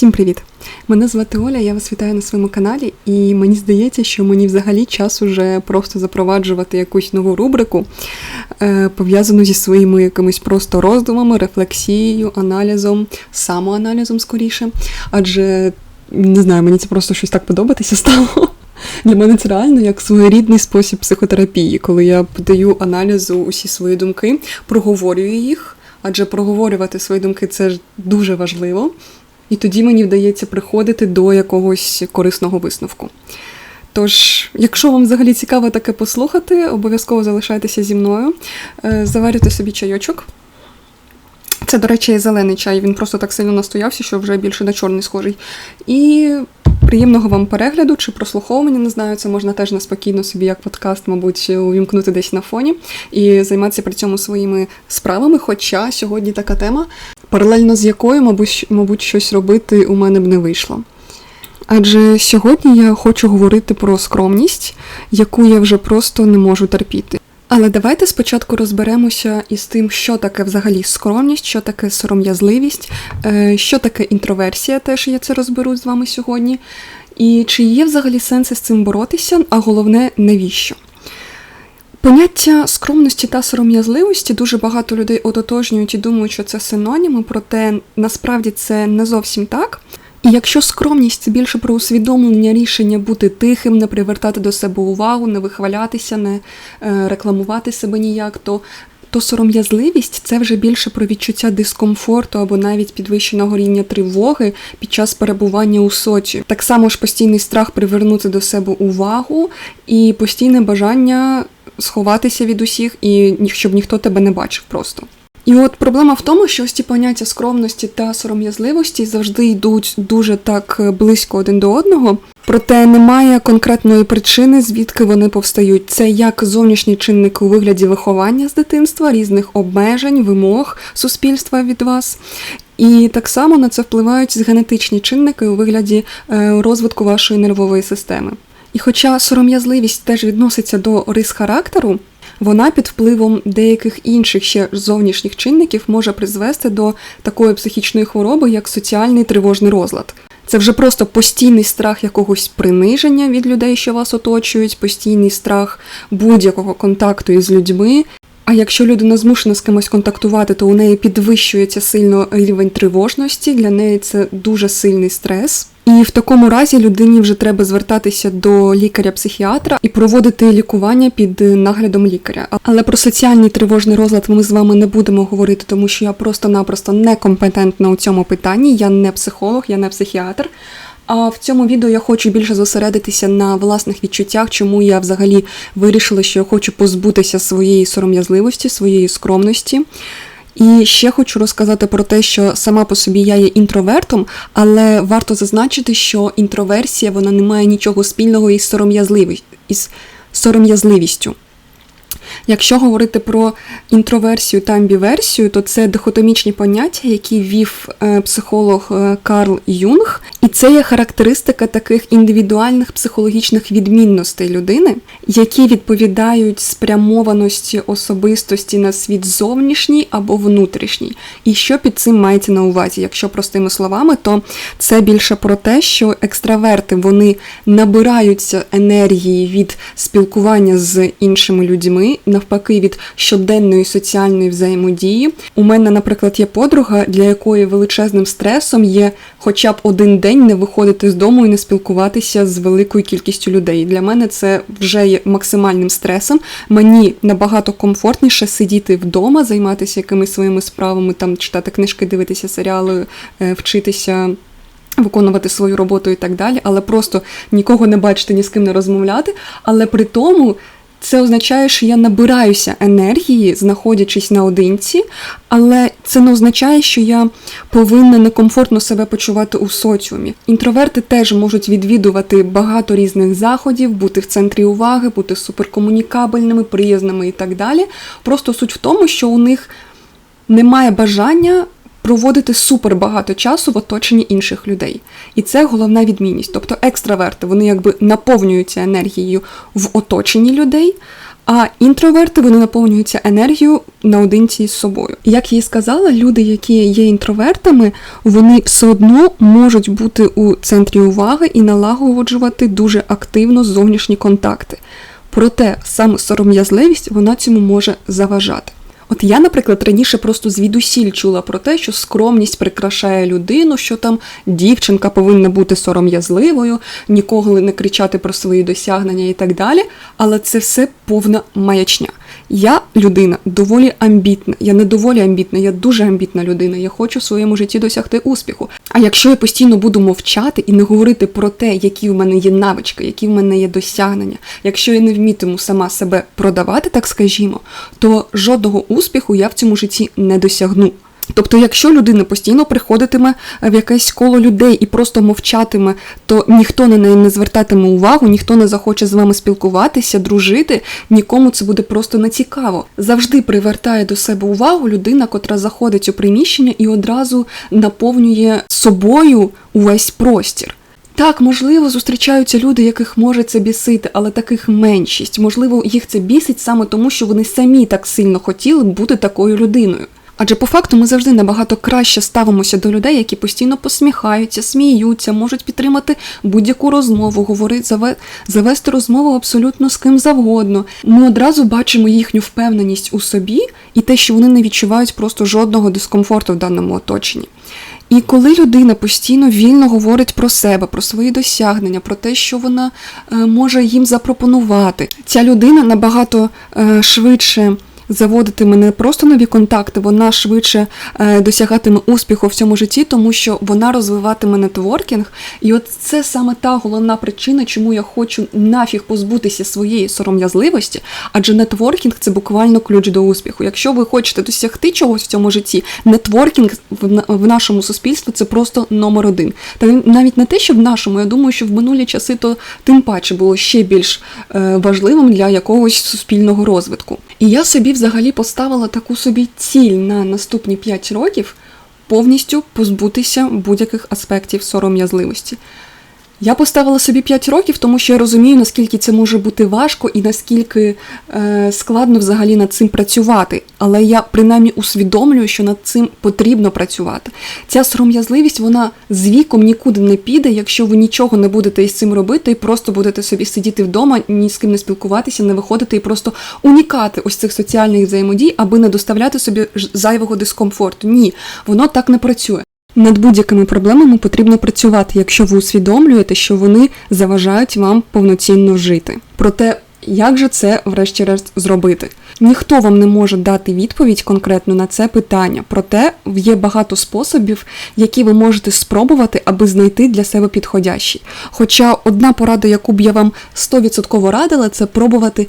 Всім привіт! Мене звати Оля, я вас вітаю на своєму каналі, і мені здається, що мені взагалі час уже просто запроваджувати якусь нову рубрику, е, пов'язану зі своїми якимись просто роздумами, рефлексією, аналізом, самоаналізом скоріше. Адже не знаю, мені це просто щось так подобатися стало. Для мене це реально як своєрідний спосіб психотерапії, коли я подаю аналізу усі свої думки, проговорюю їх, адже проговорювати свої думки це ж дуже важливо. І тоді мені вдається приходити до якогось корисного висновку. Тож, якщо вам взагалі цікаво таке послухати, обов'язково залишайтеся зі мною, Е, заварюйте собі чайочок. Це, до речі, зелений чай, він просто так сильно настоявся, що вже більше на чорний схожий. І приємного вам перегляду чи прослуховування, не знаю, це можна теж неспокійно собі, як подкаст, мабуть, увімкнути десь на фоні і займатися при цьому своїми справами. Хоча сьогодні така тема, паралельно з якою, мабуть, мабуть, щось робити у мене б не вийшло. Адже сьогодні я хочу говорити про скромність, яку я вже просто не можу терпіти. Але давайте спочатку розберемося із тим, що таке взагалі скромність, що таке сором'язливість, е, що таке інтроверсія, теж я це розберу з вами сьогодні. І чи є взагалі сенси з цим боротися, а головне, навіщо? Поняття скромності та сором'язливості дуже багато людей ототожнюють і думають, що це синоніми, проте насправді це не зовсім так. І якщо скромність це більше про усвідомлення рішення бути тихим, не привертати до себе увагу, не вихвалятися, не е, рекламувати себе ніяк, то то сором'язливість це вже більше про відчуття дискомфорту або навіть підвищеного рівня тривоги під час перебування у соці. Так само ж постійний страх привернути до себе увагу і постійне бажання сховатися від усіх і щоб ніхто тебе не бачив просто. І от проблема в тому, що ось ці поняття скромності та сором'язливості завжди йдуть дуже так е, близько один до одного, проте немає конкретної причини, звідки вони повстають. Це як зовнішні чинники у вигляді виховання з дитинства, різних обмежень, вимог суспільства від вас. І так само на це впливають генетичні чинники у вигляді е, розвитку вашої нервової системи. І хоча сором'язливість теж відноситься до рис характеру, вона під впливом деяких інших ще зовнішніх чинників може призвести до такої психічної хвороби, як соціальний тривожний розлад. Це вже просто постійний страх якогось приниження від людей, що вас оточують, постійний страх будь-якого контакту із людьми. А якщо людина змушена з кимось контактувати, то у неї підвищується сильно рівень тривожності, для неї це дуже сильний стрес. І в такому разі людині вже треба звертатися до лікаря-психіатра і проводити лікування під наглядом лікаря. Але про соціальний тривожний розлад ми з вами не будемо говорити, тому що я просто-напросто некомпетентна у цьому питанні. Я не психолог, я не психіатр. А в цьому відео я хочу більше зосередитися на власних відчуттях, чому я взагалі вирішила, що я хочу позбутися своєї сором'язливості, своєї скромності. І ще хочу розказати про те, що сама по собі я є інтровертом, але варто зазначити, що інтроверсія вона не має нічого спільного із сором'язливістю. Із сором'язливістю. Якщо говорити про інтроверсію та амбіверсію, то це дихотомічні поняття, які ввів е, психолог е, Карл Юнг, і це є характеристика таких індивідуальних психологічних відмінностей людини, які відповідають спрямованості особистості на світ зовнішній або внутрішній. І що під цим мається на увазі? Якщо простими словами, то це більше про те, що екстраверти вони набираються енергії від спілкування з іншими людьми, навпаки, від щоденної соціальної взаємодії. У мене, наприклад, є подруга, для якої величезним стресом є хоча б один день не виходити з дому і не спілкуватися з великою кількістю людей. Для мене це вже є максимальним стресом. Мені набагато комфортніше сидіти вдома, займатися якимись своїми справами, там читати книжки, дивитися серіали, е, вчитися. Виконувати свою роботу і так далі, але просто нікого не бачити, ні з ким не розмовляти. Але при тому це означає, що я набираюся енергії, знаходячись наодинці, але це не означає, що я повинна некомфортно себе почувати у соціумі. Інтроверти теж можуть відвідувати багато різних заходів, бути в центрі уваги, бути суперкомунікабельними, приязними і так далі. Просто суть в тому, що у них немає бажання проводити супер багато часу в оточенні інших людей. І це головна відмінність. Тобто екстраверти вони якби наповнюються енергією в оточенні людей, А інтроверти вони наповнюються енергією наодинці з собою. Як і сказала, люди, які є інтровертами, вони все одно можуть бути у центрі уваги і налагоджувати дуже активно зовнішні контакти. Проте саме сором'язливість вона цьому може заважати. От я, наприклад, раніше просто звідусіль чула про те, що скромність прикрашає людину, що там дівчинка повинна бути сором'язливою, ніколи не кричати про свої досягнення і так далі. Але це все повна маячня. Я людина доволі амбітна. Я не доволі амбітна, я дуже амбітна людина. Я хочу в своєму житті досягти успіху. А якщо я постійно буду мовчати і не говорити про те, які в мене є навички, які в мене є досягнення, якщо я не вмітиму сама себе продавати, так скажімо, то жодного успіху я в цьому житті не досягну. Тобто, якщо людина постійно приходитиме в якесь коло людей і просто мовчатиме, то ніхто на неї не звертатиме увагу, ніхто не захоче з вами спілкуватися, дружити, нікому це буде просто не цікаво. Завжди привертає до себе увагу людина, котра заходить у приміщення і одразу наповнює собою увесь простір. Так, можливо, зустрічаються люди, яких може це бісити, але таких меншість. Можливо, їх це бісить саме тому, що вони самі так сильно хотіли бути такою людиною. Адже по факту ми завжди набагато краще ставимося до людей, які постійно посміхаються, сміються, можуть підтримати будь-яку розмову, говорити, завести розмову абсолютно з ким завгодно. Ми одразу бачимо їхню впевненість у собі і те, що вони не відчувають просто жодного дискомфорту в даному оточенні. І коли людина постійно вільно говорить про себе, про свої досягнення, про те, що вона е, може їм запропонувати, ця людина набагато е, швидше заводитиме не просто нові контакти, вона швидше е, досягатиме успіху в цьому житті, тому що вона розвиватиме нетворкінг. І от це саме та головна причина, чому я хочу нафіг позбутися своєї сором'язливості, адже нетворкінг це буквально ключ до успіху. Якщо ви хочете досягти чогось в цьому житті, нетворкінг в нашому суспільстві це просто номер один. Та навіть не те, що в нашому, я думаю, що в минулі часи то тим паче було ще більш е, важливим для якогось суспільного розвитку. І я собі взагалі поставила таку собі ціль на наступні 5 років повністю позбутися будь-яких аспектів сором'язливості. Я поставила собі 5 років, тому що я розумію, наскільки це може бути важко і наскільки е, складно взагалі над цим працювати. Але я принаймні усвідомлюю, що над цим потрібно працювати. Ця сором'язливість, вона з віком нікуди не піде, якщо ви нічого не будете із цим робити, і просто будете собі сидіти вдома, ні з ким не спілкуватися, не виходити і просто унікати ось цих соціальних взаємодій, аби не доставляти собі зайвого дискомфорту. Ні, воно так не працює. Над будь-якими проблемами потрібно працювати, якщо ви усвідомлюєте, що вони заважають вам повноцінно жити. Проте, як же це, врешті-решт, зробити? Ніхто вам не може дати відповідь конкретно на це питання, проте є багато способів, які ви можете спробувати, аби знайти для себе підходящий. Хоча одна порада, яку б я вам 100% радила, це пробувати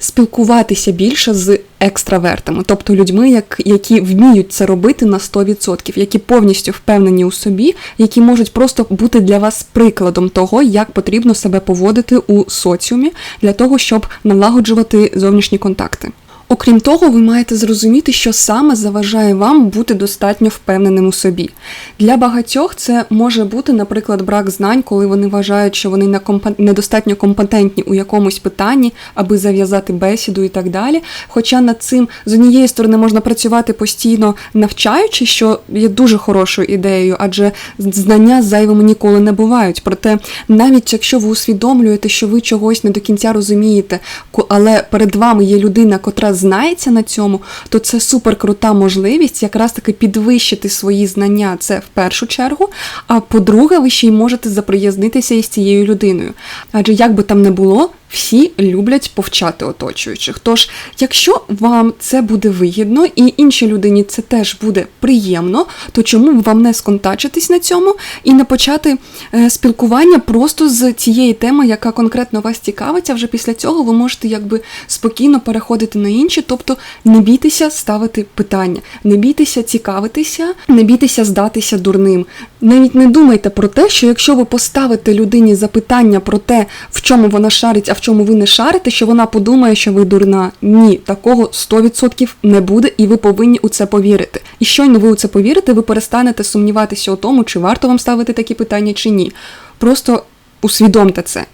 спілкуватися більше з екстравертами, тобто людьми, як, які вміють це робити на 100%, які повністю впевнені у собі, які можуть просто бути для вас прикладом того, як потрібно себе поводити у соціумі для того, щоб налагоджувати зовнішні контакти. Окрім того, ви маєте зрозуміти, що саме заважає вам бути достатньо впевненим у собі. Для багатьох це може бути, наприклад, брак знань, коли вони вважають, що вони недостатньо компетентні у якомусь питанні, аби зав'язати бесіду і так далі. Хоча над цим з однієї сторони можна працювати постійно навчаючи, що є дуже хорошою ідеєю, адже знання зайвими ніколи не бувають. Проте, навіть якщо ви усвідомлюєте, що ви чогось не до кінця розумієте, але перед вами є людина, котра знається на цьому, то це супер крута можливість якраз таки підвищити свої знання. Це в першу чергу. А по-друге, ви ще й можете заприязнитися із цією людиною. Адже як би там не було, всі люблять повчати оточуючих. Тож, якщо вам це буде вигідно і іншій людині це теж буде приємно, то чому б вам не сконтачитись на цьому і не почати е, спілкування просто з цієї теми, яка конкретно вас цікавить, а вже після цього ви можете якби спокійно переходити на інші, тобто не бійтеся ставити питання, не бійтеся цікавитися, не бійтеся здатися дурним. Навіть не думайте про те, що якщо ви поставите людині запитання про те, в чому вона шарить, а в чому ви не шарите, що вона подумає, що ви дурна. Ні, такого 100% не буде, і ви повинні у це повірити. І щойно ви у це повірите, ви перестанете сумніватися у тому, чи варто вам ставити такі питання, чи ні. Просто усвідомте це.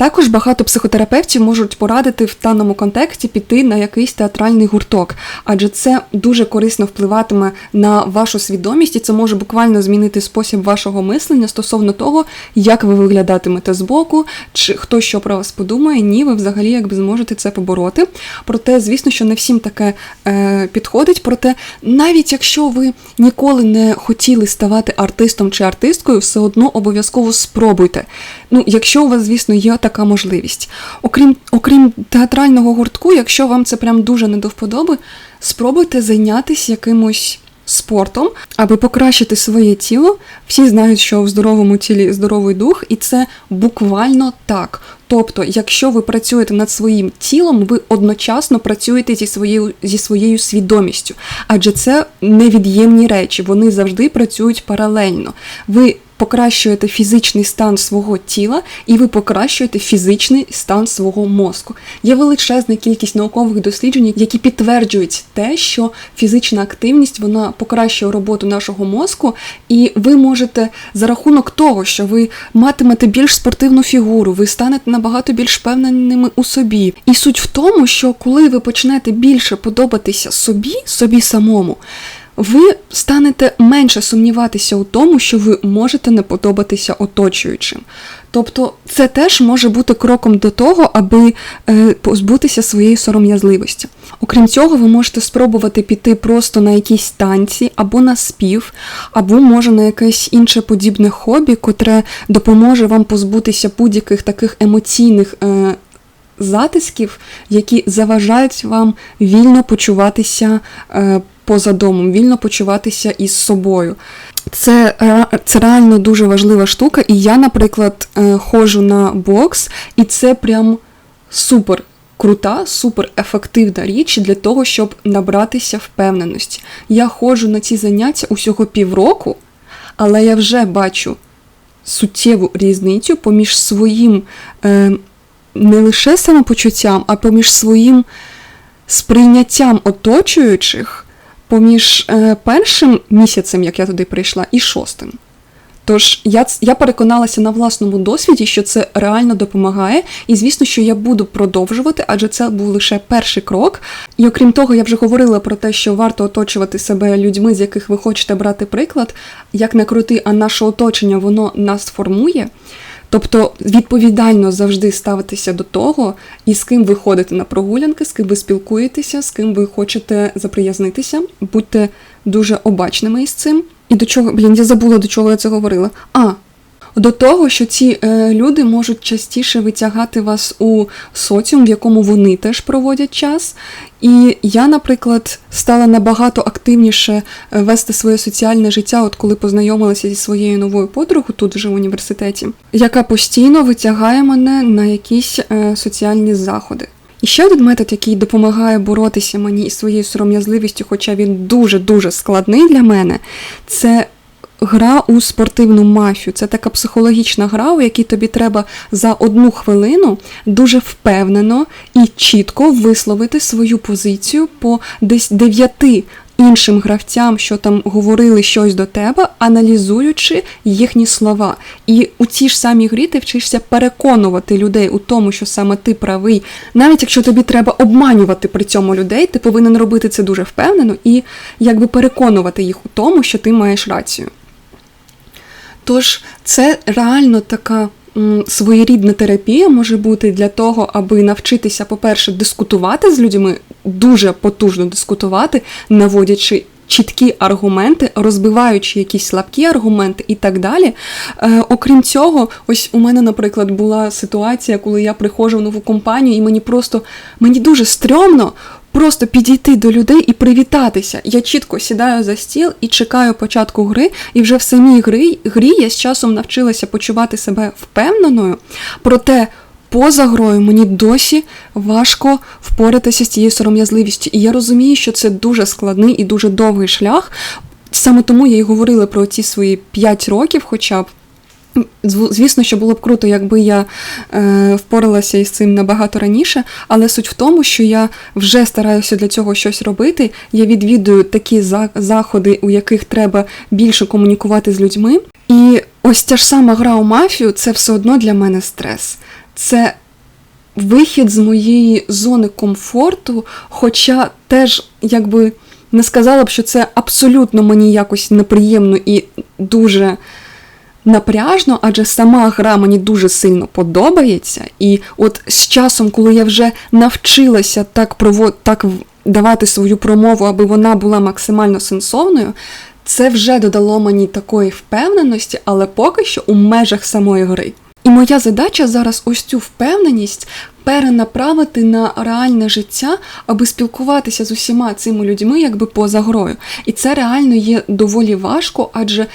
Також багато психотерапевтів можуть порадити в даному контексті піти на якийсь театральний гурток, адже це дуже корисно впливатиме на вашу свідомість, і це може буквально змінити спосіб вашого мислення стосовно того, як ви виглядатимете збоку, чи хто що про вас подумає. Ні, ви взагалі якби зможете це побороти. Проте, звісно, що не всім таке е, підходить. Проте, навіть якщо ви ніколи не хотіли ставати артистом чи артисткою, все одно обов'язково спробуйте. Ну, якщо у вас, звісно, є така можливість. Окрім, окрім театрального гуртку, якщо вам це прям дуже не до вподоби, спробуйте зайнятися якимось спортом, аби покращити своє тіло. Всі знають, що в здоровому тілі здоровий дух, і це буквально так. Тобто, якщо ви працюєте над своїм тілом, ви одночасно працюєте зі своєю зі своєю свідомістю, адже це невід'ємні речі, вони завжди працюють паралельно. Ви покращуєте фізичний стан свого тіла, і ви покращуєте фізичний стан свого мозку. Є величезна кількість наукових досліджень, які підтверджують те, що фізична активність вона покращує роботу нашого мозку, і ви можете за рахунок того, що ви матимете більш спортивну фігуру, ви станете набагато більш впевненими у собі. І суть в тому, що коли ви почнете більше подобатися собі, собі самому ви станете менше сумніватися у тому, що ви можете не подобатися оточуючим. Тобто це теж може бути кроком до того, аби е, позбутися своєї сором'язливості. Окрім цього, ви можете спробувати піти просто на якісь танці, або на спів, або може на якесь інше подібне хобі, котре допоможе вам позбутися будь-яких таких емоційних. Затисків, які заважають вам вільно почуватися е, поза домом, вільно почуватися із собою. Це це реально дуже важлива штука. І я, наприклад, е, ходжу на бокс, і це прям супер крута, супер ефективна річ для того, щоб набратися впевненості. Я ходжу на ці заняття усього півроку, але я вже бачу суттєву різницю поміж своїм е, не лише самопочуттям, а поміж своїм сприйняттям оточуючих поміж е, першим місяцем, як я туди прийшла, і шостим. Тож я я переконалася на власному досвіді, що це реально допомагає, і звісно, що я буду продовжувати, адже це був лише перший крок. І окрім того, я вже говорила про те, що варто оточувати себе людьми, з яких ви хочете брати приклад, як не крути, а наше оточення воно нас формує. Тобто відповідально завжди ставитися до того, і з ким ви ходите на прогулянки, з ким ви спілкуєтеся, з ким ви хочете заприязнитися, будьте дуже обачними із цим. І до чого, блін, я забула, до чого я це говорила. А, до того, що ці е, люди можуть частіше витягати вас у соціум, в якому вони теж проводять час. І я, наприклад, стала набагато активніше е, вести своє соціальне життя, от коли познайомилася зі своєю новою подругою тут вже в університеті, яка постійно витягає мене на якісь е, соціальні заходи. І ще один метод, який допомагає боротися мені із своєю сором'язливістю, хоча він дуже-дуже складний для мене, це гра у спортивну мафію. Це така психологічна гра, у якій тобі треба за одну хвилину дуже впевнено і чітко висловити свою позицію по десь дев'яти. Іншим гравцям, що там говорили щось до тебе, аналізуючи їхні слова. І у цій ж самій грі ти вчишся переконувати людей у тому, що саме ти правий. Навіть якщо тобі треба обманювати при цьому людей, ти повинен робити це дуже впевнено і якби переконувати їх у тому, що ти маєш рацію. Тож це реально така своєрідна терапія може бути для того, аби навчитися, по-перше, дискутувати з людьми, дуже потужно дискутувати, наводячи. Чіткі аргументи, розбиваючи якісь слабкі аргументи і так далі. Е, Окрім цього, ось у мене, наприклад, була ситуація, коли я приходжу в нову компанію, і мені просто мені дуже стрьомно Просто підійти до людей і привітатися. Я чітко сідаю за стіл і чекаю початку гри, і вже в самій грі, грі я з часом навчилася почувати себе впевненою. Проте поза грою мені досі важко впоратися з цією сором'язливістю. І я розумію, що це дуже складний і дуже довгий шлях. Саме тому я й говорила про ці свої 5 років, хоча б. Звісно, що було б круто, якби я е, впоралася із цим набагато раніше, але суть в тому, що я вже стараюся для цього щось робити. Я відвідую такі заходи, у яких треба більше комунікувати з людьми. І ось ця ж сама гра у мафію це все одно для мене стрес. це вихід з моєї зони комфорту, хоча теж якби не сказала б, що це абсолютно мені якось неприємно і дуже напряжно, адже сама гра мені дуже сильно подобається. І от з часом, коли я вже навчилася так провод... так давати свою промову, аби вона була максимально сенсовною, це вже додало мені такої впевненості, але поки що у межах самої гри. І моя задача зараз ось цю впевненість перенаправити на реальне життя, аби спілкуватися з усіма цими людьми, якби поза грою. І це реально є доволі важко, адже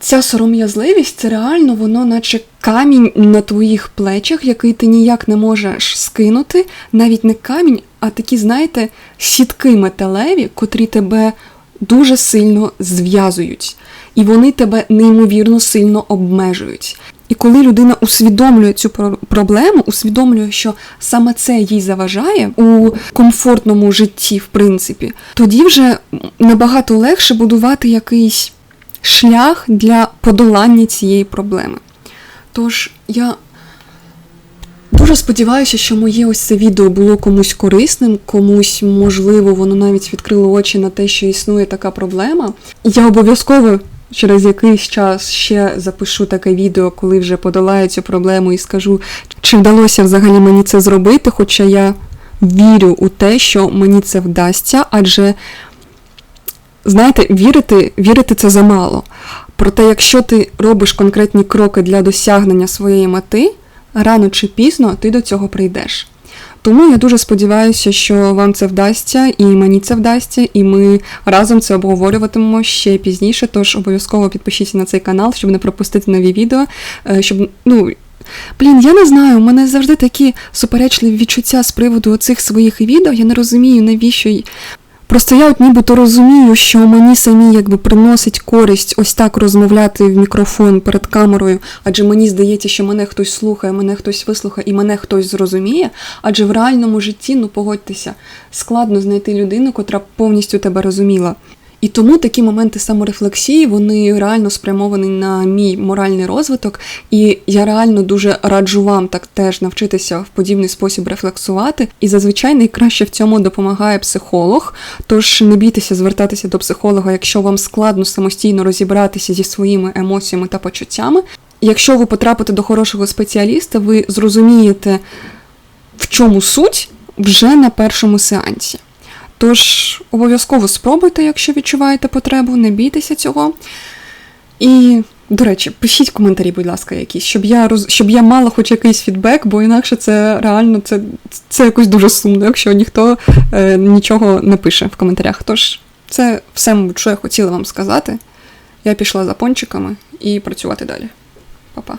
ця сором'язливість це реально воно, наче камінь на твоїх плечах, який ти ніяк не можеш скинути. Навіть не камінь, а такі, знаєте, сітки металеві, котрі тебе дуже сильно зв'язують. І вони тебе неймовірно сильно обмежують. І коли людина усвідомлює цю проблему, усвідомлює, що саме це їй заважає у комфортному житті, в принципі, тоді вже набагато легше будувати якийсь шлях для подолання цієї проблеми. Тож я дуже сподіваюся, що моє ось це відео було комусь корисним, комусь, можливо, воно навіть відкрило очі на те, що існує така проблема. Я обов'язково через якийсь час ще запишу таке відео, коли вже подолаю цю проблему і скажу, чи вдалося взагалі мені це зробити, хоча я вірю у те, що мені це вдасться, адже, знаєте, вірити, вірити це замало. Проте, якщо ти робиш конкретні кроки для досягнення своєї мети, рано чи пізно ти до цього прийдеш. Тому я дуже сподіваюся, що вам це вдасться, і мені це вдасться, і ми разом це обговорюватимемо ще пізніше. Тож обов'язково підпишіться на цей канал, щоб не пропустити нові відео. Е, щоб ну. Блін, я не знаю, у мене завжди такі суперечливі відчуття з приводу цих своїх відео. Я не розумію, навіщо Просто я от нібито розумію, що мені самі якби приносить користь ось так розмовляти в мікрофон перед камерою, адже мені здається, що мене хтось слухає, мене хтось вислухає і мене хтось зрозуміє. Адже в реальному житті, ну погодьтеся, складно знайти людину, котра повністю тебе розуміла. І тому такі моменти саморефлексії вони реально спрямовані на мій моральний розвиток, і я реально дуже раджу вам так теж навчитися в подібний спосіб рефлексувати. І зазвичай найкраще в цьому допомагає психолог. Тож не бійтеся звертатися до психолога, якщо вам складно самостійно розібратися зі своїми емоціями та почуттями. Якщо ви потрапите до хорошого спеціаліста, ви зрозумієте, в чому суть вже на першому сеансі. Тож, обов'язково спробуйте, якщо відчуваєте потребу, не бійтеся цього. І, до речі, пишіть коментарі, будь ласка, якісь, щоб я роз... щоб я мала хоч якийсь фідбек, бо інакше це реально це це якось дуже сумно, якщо ніхто е, нічого не пише в коментарях. Тож, це все, що я хотіла вам сказати. Я пішла за пончиками і працювати далі. Па-па.